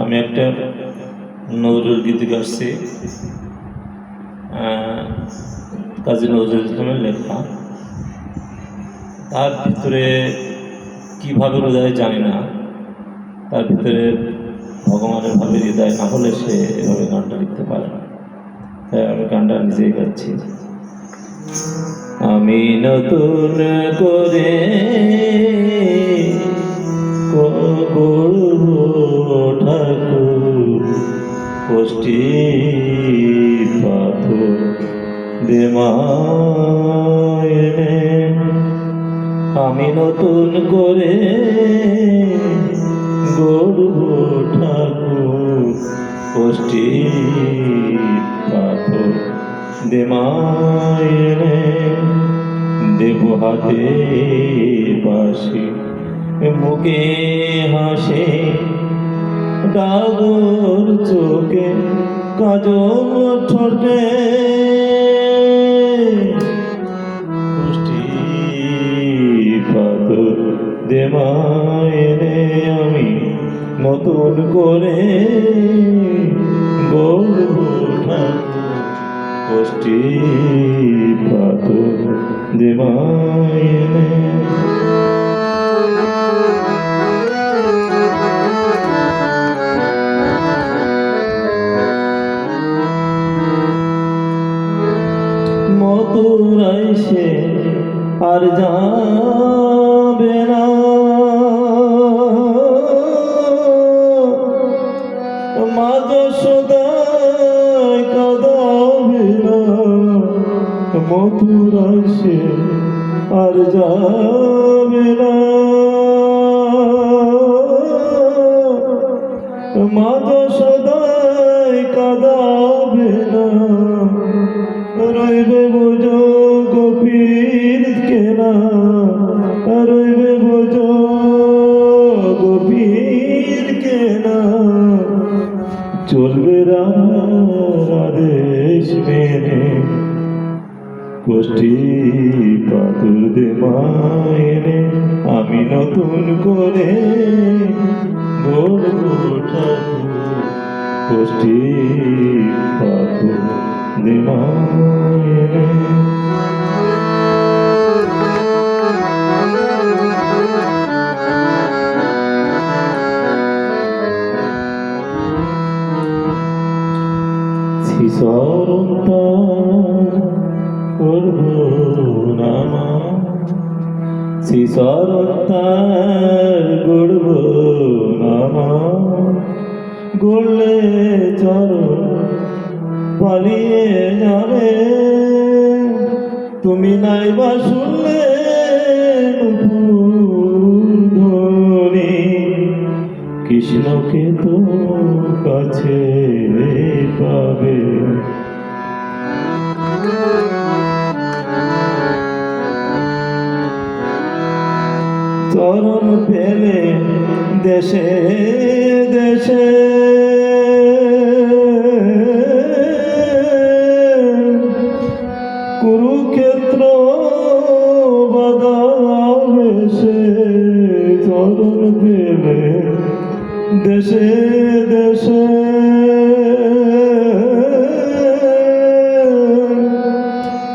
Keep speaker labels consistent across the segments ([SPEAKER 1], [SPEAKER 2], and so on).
[SPEAKER 1] আমি একটা নজরুল গীত গাচ্ছি কাজী নজরুল ইসলামের লেখা। তার ভিতরে কীভাবে হৃদয় জানি না। তার ভিতরে ভগবানের ভাবে হৃদয় না হলে সে এভাবে গানটা লিখতে পারে তাই আমি গানটা নিজেই গাচ্ছি। আমি নতুন করে আমি নতুন করে গর্ব ঠাকুর কষ্টি পাথর। দেমায়নে দেব হাতে বাসি মুখে হাসে, ডাগর চোখে কাজল ঠোঁটে। দেমায়নে আমি নতুন করে পুষ্টি পাথর দেমায়নে মথুরাই সে আর যাবে মথুরাই সে আর যাবে না। মা সদায় কাঁদাবে কোষ্ঠী পাথর দে মায়েনে আমি নতুন করে বলব কোষ্ঠী পাথর দে মায়েনে শিশরতা করব নামা শিশরতার গড়ব নামা গড়লে চরণ পালিয়ে যাবে। তুমি নাই বা শুনলে কৃষ্ণকে তো কাছে চরণ পেলে দেশে দেশে। কুরুক্ষেত্র বাদাবে সে চরণ পেলে দেশে দেশে।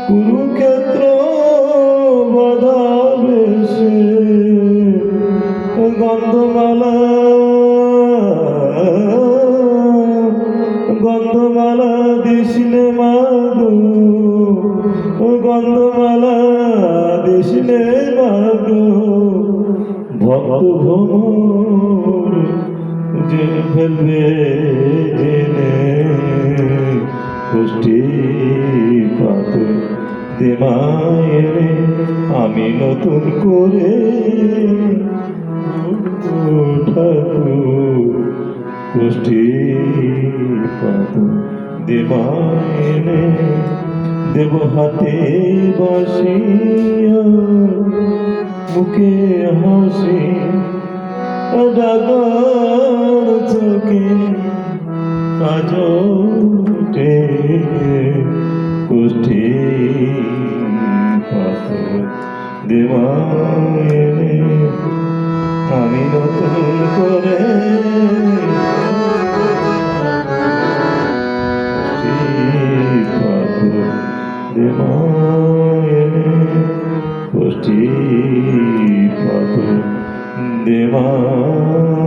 [SPEAKER 1] কুরুক্ষেত্র মাগো ভক্ত ভ্রমর যে ফেলবে জেনে পুষ্টি পাত দেমায়ের আমি নতুন করে ঠাকুর পুষ্টি পাত দেমায়ের দেব হাতে বাসিয়া মুখে হাসি ডাগার চোখে কাজটে কুষ্ঠি দেওয়ায় আমি নতুন করে মা